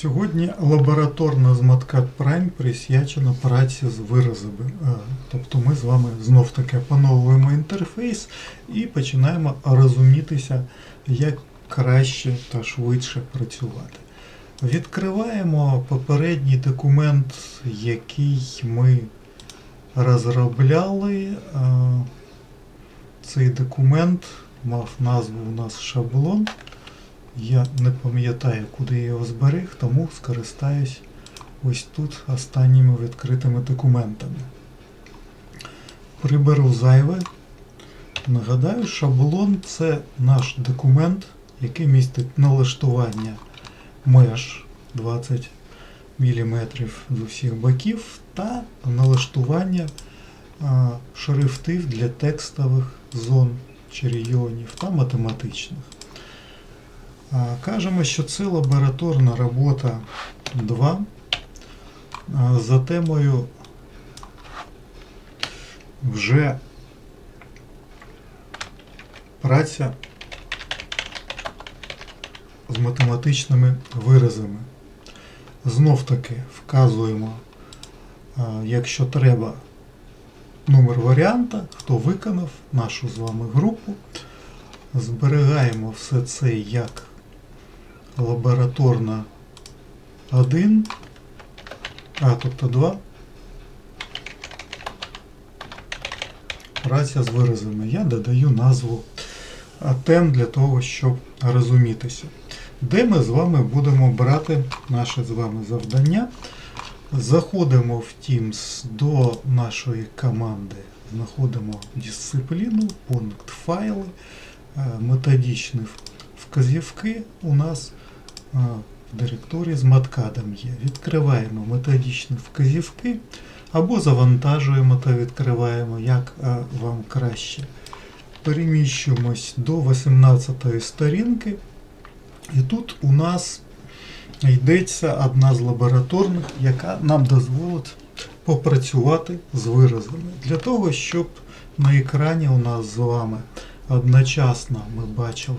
Сьогодні лабораторна з MatCat Prime присвячена праці з виразами. Е, Тобто ми з вами знов таки опановуємо інтерфейс і починаємо розумітися, як краще та швидше працювати. Відкриваємо попередній документ, який ми розробляли. Е, Цей документ мав назву у нас шаблон. Я не пам'ятаю, куди я його зберіг, тому скористаюсь ось тут останніми відкритими документами. Приберу зайве. Нагадаю, шаблон це наш документ, який містить налаштування меж 20 мм з усіх боків та налаштування шрифтів для текстових зон чи регіонів та математичних. Кажемо, що це лабораторна робота 2 за темою вже праця з математичними виразами. Знов таки вказуємо, якщо треба, номер варіанта, хто виконав нашу з вами групу. Зберігаємо все це як лабораторна 1, а тобто 2. Праця з виразами. Я додаю назву тем для того, щоб розумітися. Де ми з вами будемо брати наше з вами завдання. Заходимо в Teams до нашої команди, знаходимо дисципліну, пункт файли, е, методичні вказівки у нас е, в директорії з маткадом є. Відкриваємо методичні вказівки або завантажуємо та відкриваємо, як е, вам краще. Переміщуємось до 18 сторінки. І тут у нас йдеться одна з лабораторних, яка нам дозволить попрацювати з виразами. Для того, щоб на екрані у нас з вами одночасно ми бачили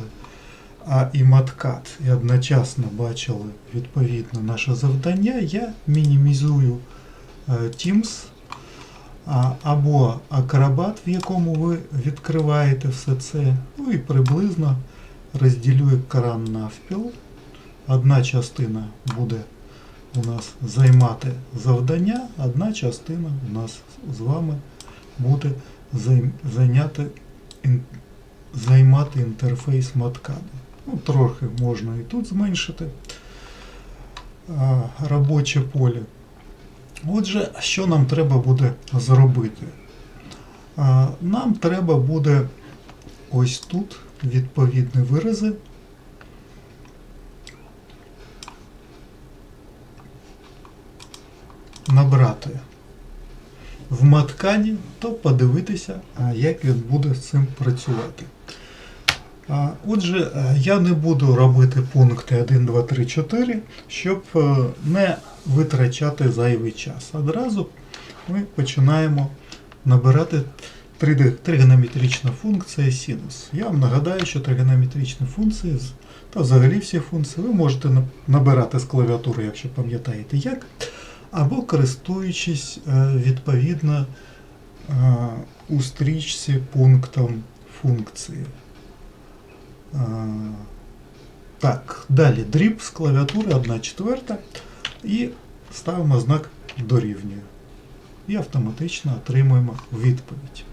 а і маткат, і одночасно бачили відповідно наше завдання, я мінімізую е, Teams або Acrobat, в якому ви відкриваєте все це, ну і приблизно розділю екран навпіл. Одна частина буде у нас займати завдання, одна частина у нас з вами буде зайняти, займати інтерфейс маткаду. Ну, трохи можна і тут зменшити робоче поле. Отже, що нам треба буде зробити? Нам треба буде ось тут відповідні вирази набрати в маткаді, то подивитися, як він буде з цим працювати. Отже, е, я не буду робити пункти 1, 2, 3, 4, щоб е, не витрачати зайвий час. Одразу ми починаємо набирати тригонометрична функція синус. Я вам нагадаю, що тригонометричні функції та взагалі всі функції ви можете набирати з клавіатури, якщо пам'ятаєте як, або користуючись е, відповідно у стрічці пунктом функції. Е, Так, далі дріб з клавіатури 1 четверта і ставимо знак дорівнює. І автоматично отримуємо відповідь.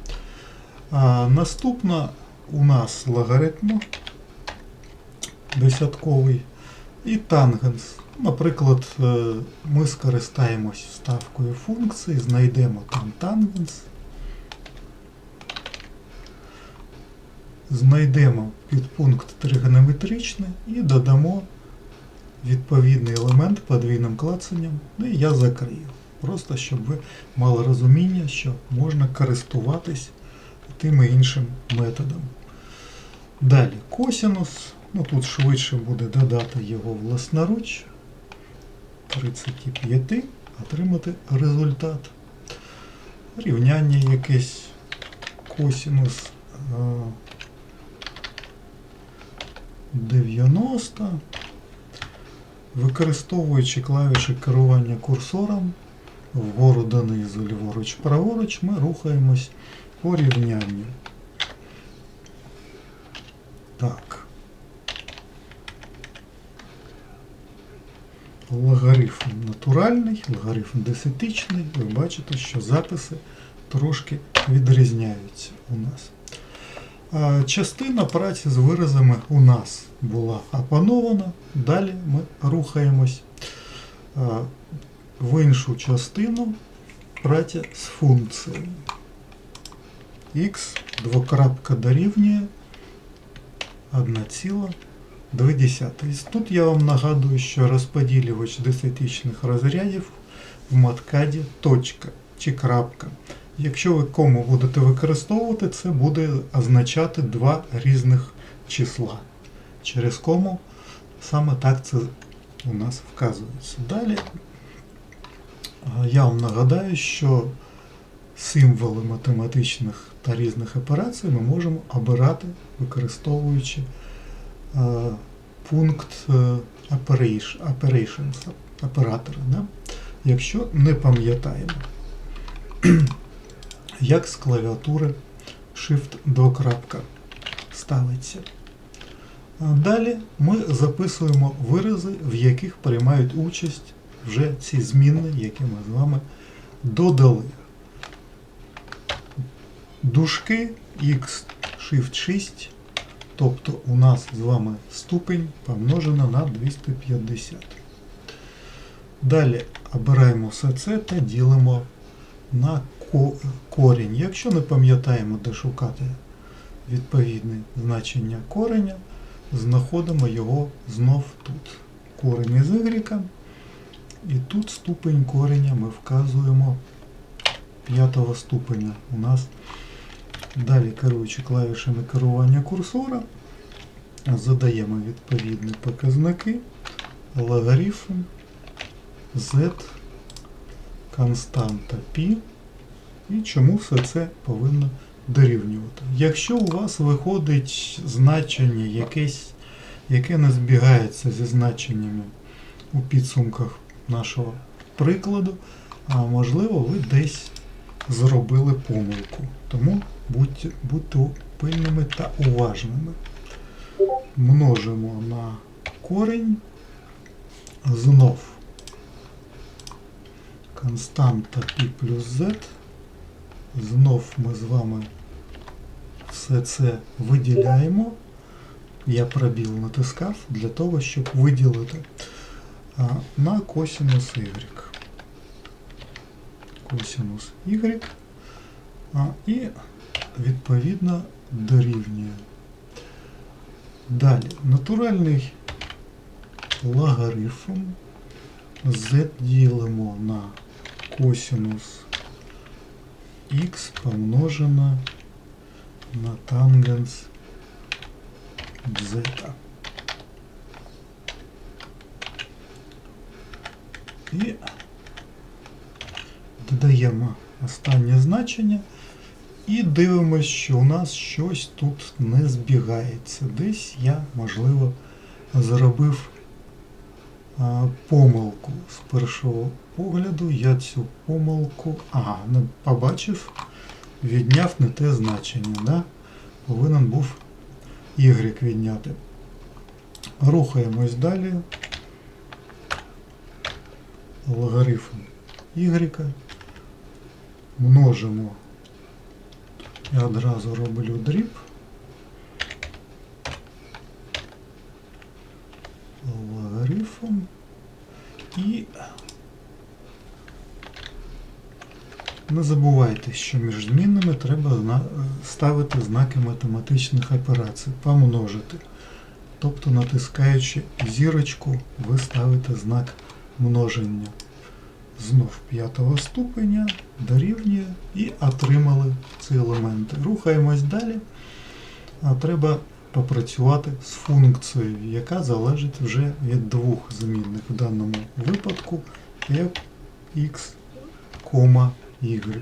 А, наступна у нас логарифм десятковий і тангенс. Наприклад, е, ми скористаємось вставкою функції, знайдемо там тангенс. Знайдемо підпункт тригонометричний і додамо відповідний елемент подвійним клацанням, ну і я закрию. Просто щоб ви мали розуміння, що можна користуватись тим і іншим методом. Далі косинус. Ну тут швидше буде додати його власноруч. 35, отримати результат. Рівняння якесь косинус е, 90 Використовуючи клавіші керування курсором вгору донизу, ліворуч, праворуч, ми рухаємось по рівнянню. Так. Логарифм натуральний, логарифм десятичний. Ви бачите, що записи трошки відрізняються у нас. Частина праці з виразами у нас була опанована. Далі ми рухаємось в іншу частину праці з функціями. Х двокрапка дорівнює 1,2. Тут я вам нагадую, що розподілювач десятичних розрядів в маткаді точка чи крапка. Якщо ви кому будете використовувати, це буде означати два різних числа. Через кому саме так це у нас вказується. Далі я вам нагадаю, що символи математичних та різних операцій ми можемо обирати, використовуючи е, пункт е, operations, оператора. Да? Якщо не пам'ятаємо, як з клавіатури Shift до ставиться. Далі ми записуємо вирази, в яких приймають участь вже ці зміни, які ми з вами додали. Дужки X Shift 6, тобто у нас з вами ступень помножена на 250. Далі обираємо все це та ділимо на корінь. Якщо не пам'ятаємо, де шукати відповідне значення кореня, знаходимо його знов тут. Корень із y. І тут ступень кореня ми вказуємо п'ятого ступеня у нас. Далі, керуючи клавішами керування курсора, задаємо відповідні показники, логарифм, z, константа π. І чому все це повинно дорівнювати. Якщо у вас виходить значення якесь, яке не збігається зі значеннями у підсумках нашого прикладу, а можливо ви десь зробили помилку. Тому будьте, будьте пильними та уважними. Множимо на корінь знов константа π плюс z. Знов ми з вами все це виділяємо. Я пробіл натискав для того, щоб виділити на косинус y. Косинус y. І відповідно дорівнює. Далі, натуральний логарифм z ділимо на косинус х помножено на тангенс z. І додаємо останнє значення і дивимося, що у нас щось тут не збігається. Десь я, можливо, зробив помилку з першого погляду. Я цю помилку. Ага, не побачив, відняв не те значення. Да? Повинен був Y відняти. Рухаємось далі. Логарифм Y. Множимо. Я одразу роблю дріб. Логарифм. І не забувайте, що між змінними треба ставити знаки математичних операцій, помножити. Тобто, натискаючи зірочку, ви ставите знак множення. Знов п'ятого ступеня дорівнює і отримали ці елементи. Рухаємось далі. А треба попрацювати з функцією, яка залежить вже від двох змінних в даному випадку fx, y.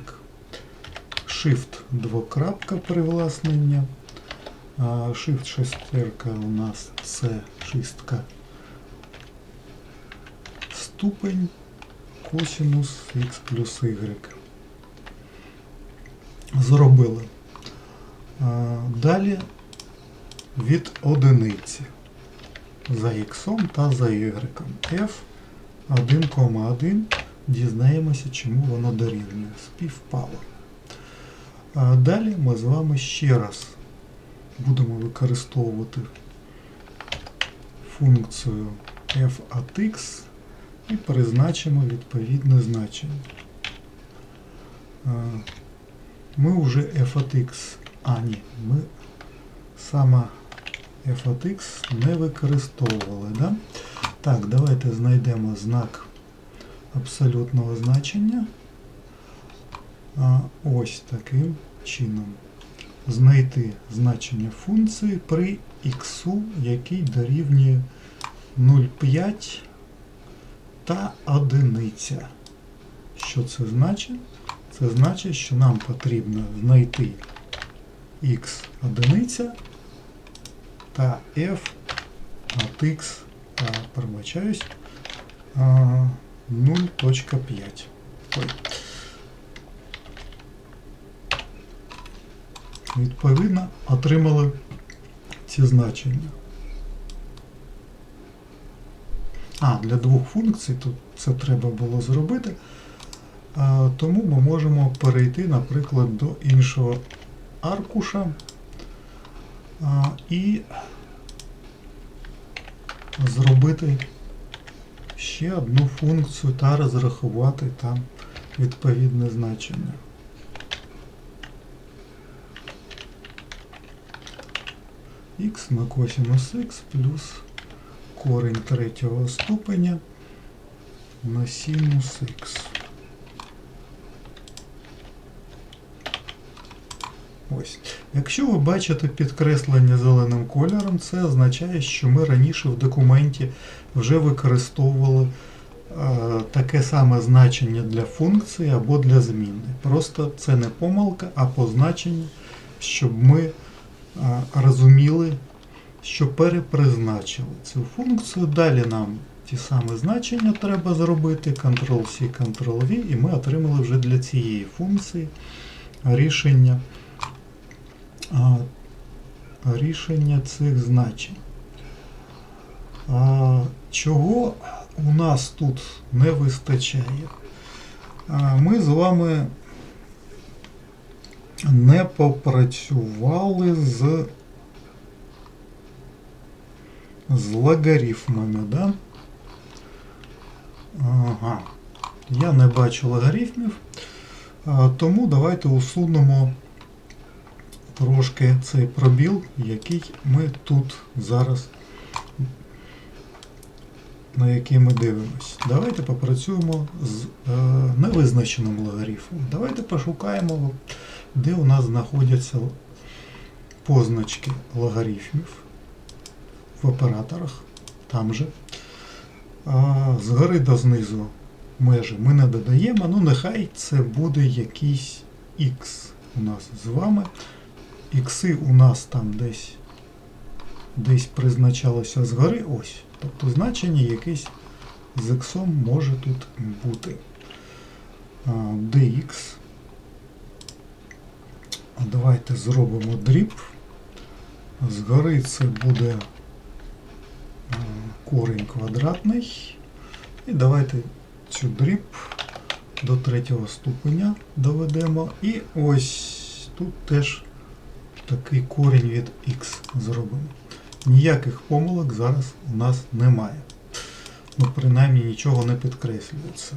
Shift двокрапка привласнення. Shift шестерка у нас це шістка ступень косинус х плюс y. Зробили. Далі від одиниці за х та за y. f 1,1 дізнаємося, чому воно дорівнює. Співпало. Далі ми з вами ще раз будемо використовувати функцію f от x і призначимо відповідне значення. Ми вже f от x, а ні, ми саме f от x не використовували. Да? Так, давайте знайдемо знак абсолютного значення. Ось таким чином. Знайти значення функції при х, який дорівнює 0,5 та одиниця. Що це значить? Це значить, що нам потрібно знайти х одиниця та f от x, пробачаюсь, а, 0.5. Ой. Відповідно, отримали ці значення. А, для двох функцій тут це треба було зробити. Тому ми можемо перейти, наприклад, до іншого аркуша і зробити ще одну функцію та розрахувати там відповідне значення. х на косинус х плюс корень третього ступеня на синус х. Ось. Якщо ви бачите підкреслення зеленим кольором, це означає, що ми раніше в документі вже використовували е, таке саме значення для функції або для зміни. Просто це не помилка, а позначення, щоб ми е, розуміли, що перепризначили цю функцію. Далі нам ті самі значення треба зробити, Ctrl-C, Ctrl-V, і ми отримали вже для цієї функції рішення, рішення цих значень. Чого у нас тут не вистачає? Ми з вами не попрацювали з, з логарифмами, да? Ага. Я не бачу логарифмів, тому давайте усунемо трошки цей пробіл, який ми тут зараз на який ми дивимось. Давайте попрацюємо з е, невизначеним логарифмом. Давайте пошукаємо, де у нас знаходяться позначки логарифмів в операторах. Там же. А, згори до знизу межі ми не додаємо, ну нехай це буде якийсь X у нас з вами. Ікси у нас там десь десь призначалося згори. Ось. Тобто значення якесь з іксом може тут бути. Dx. Давайте зробимо дріб. Згори це буде корінь квадратний. І давайте цю дріб до третього ступеня доведемо. І ось тут теж такий корінь від x зробимо. Ніяких помилок зараз у нас немає. Ну, принаймні нічого не підкреслюється.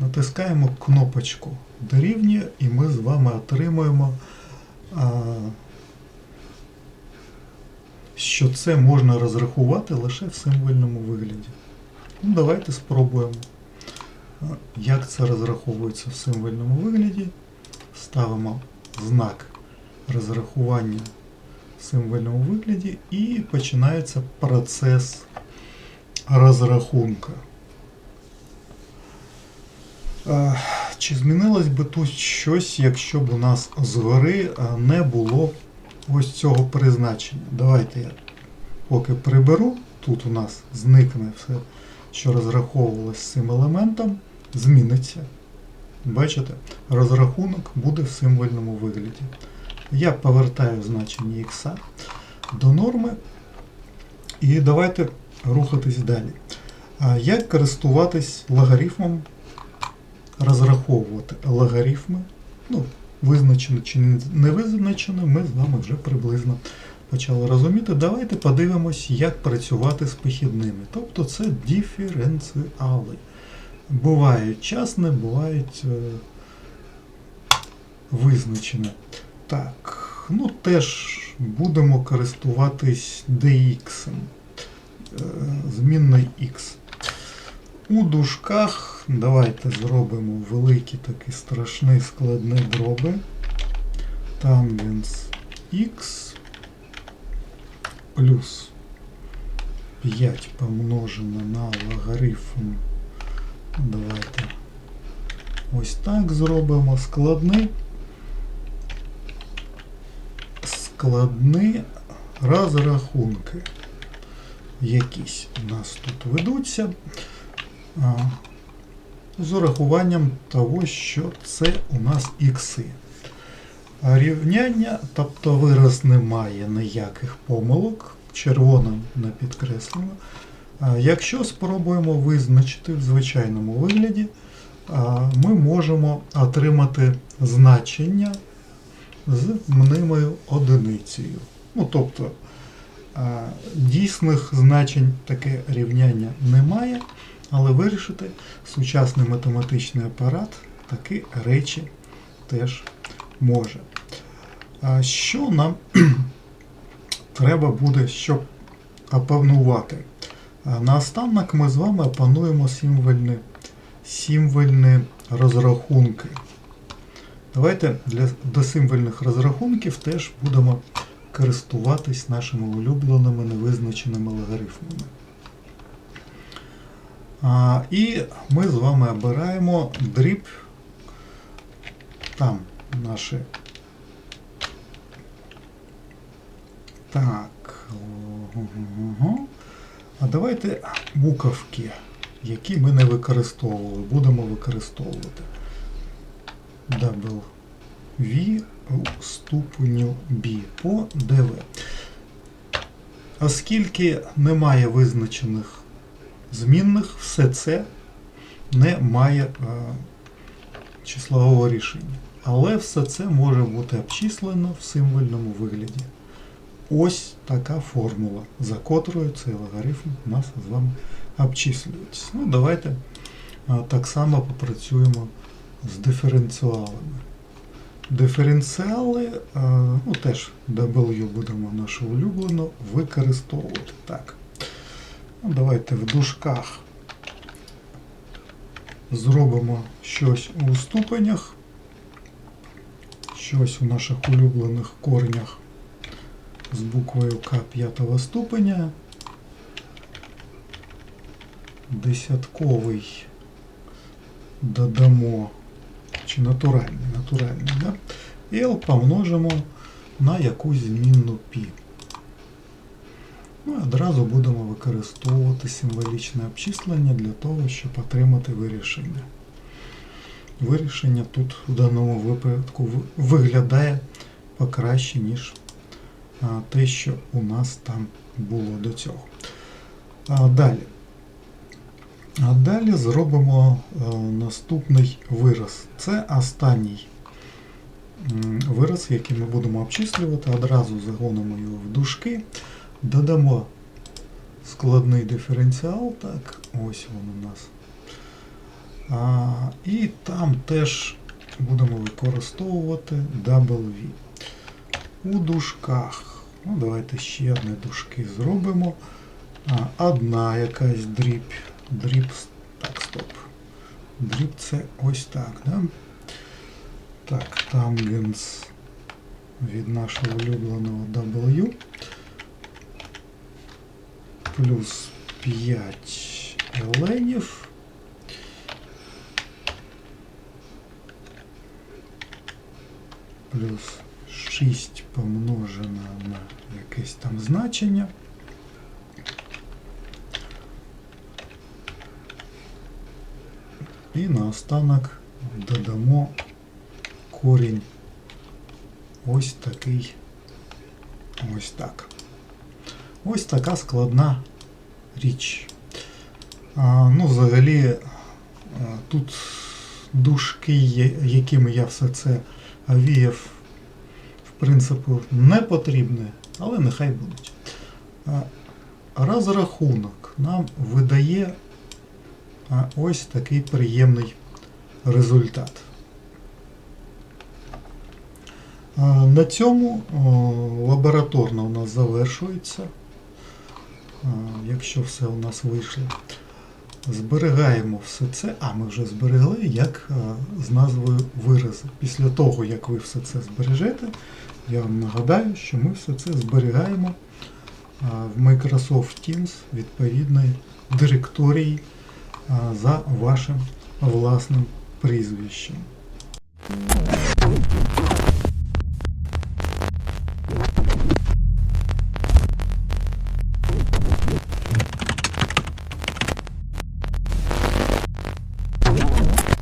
Натискаємо кнопочку дорівнює і ми з вами отримуємо, що це можна розрахувати лише в символьному вигляді. Ну, давайте спробуємо, як це розраховується в символьному вигляді. Ставимо знак розрахування в символьному вигляді і починається процес розрахунка. Чи змінилось би тут щось, якщо б у нас згори не було ось цього призначення? Давайте я поки приберу, тут у нас зникне все що розраховувалось з цим елементом, зміниться. Бачите, розрахунок буде в символьному вигляді. Я повертаю значення х до норми. І давайте рухатись далі. Як користуватись логарифмом, розраховувати логарифми? Ну, визначено чи не визначено, ми з вами вже приблизно почали розуміти. Давайте подивимось, як працювати з похідними. Тобто це диференціали. Бувають частні, бувають е, визначені. Так, ну теж будемо користуватись dx, е, змінною x. У дужках давайте зробимо великі такі страшні складні дроби. Тангенс x плюс 5 помножено на логарифм. Давайте ось так зробимо. Складний. Складні розрахунки. Якісь у нас тут ведуться. З урахуванням того, що це у нас ікси. Рівняння, тобто вираз не має ніяких помилок, червоним не підкреслено. Якщо спробуємо визначити в звичайному вигляді, ми можемо отримати значення з мнимою одиницею. Ну, тобто дійсних значень таке рівняння немає, але вирішити сучасний математичний апарат такі речі теж може. А що нам треба буде, щоб опанувати? Наостанок ми з вами опануємо символьні, символьні розрахунки. Давайте для, до символьних розрахунків теж будемо користуватись нашими улюбленими невизначеними логарифмами. А, і ми з вами обираємо дріб. Там наші. Так. Ого-го-го. А давайте буковки, які ми не використовували, будемо використовувати. V у ступеню B по DV. Оскільки немає визначених змінних, все це не має е, числового рішення. Але все це може бути обчислено в символьному вигляді. Ось така формула, за котрою цей логарифм у нас з вами обчислюється. Ну, давайте а, так само попрацюємо з диференціалами. Диференціали, ну теж W будемо нашу улюблену використовувати. Так. Ну, давайте в дужках зробимо щось у ступенях, щось у наших улюблених коренях з буквою К п'ятого ступеня. Десятковий додамо, чи натуральний, натуральний, да? L помножимо на якусь змінну π. Ну, і одразу будемо використовувати символічне обчислення для того, щоб отримати вирішення. Вирішення тут в даному випадку виглядає покраще, ніж те, що у нас там було до цього. Далі. А далі зробимо наступний вираз. Це останній вираз, який ми будемо обчислювати. Одразу загонимо його в дужки. Додамо складний диференціал, так, ось він у нас. А, І там теж будемо використовувати W. У дужках. Ну, Давайте ще одні дужки зробимо. А, Одна якась дріб. Дріб. Так, стоп. Дріб це ось так, да? Так, тангенс від нашого улюбленого W. Плюс 5 еленів. Плюс 6 помножено на якесь там значення. І наостанок додамо корінь. Ось такий. Ось так. Ось така складна річ. А, ну, взагалі, тут дужки, якими я все це віяв, в принципі, не потрібні, але нехай будуть. А, Розрахунок нам видає а, ось такий приємний результат. На цьому лабораторно у нас завершується. Якщо все у нас вийшло. Зберігаємо все це, а ми вже зберегли, як з назвою вирази. Після того, як ви все це збережете, я вам нагадаю, що ми все це зберігаємо в Microsoft Teams відповідної директорії за вашим власним прізвищем.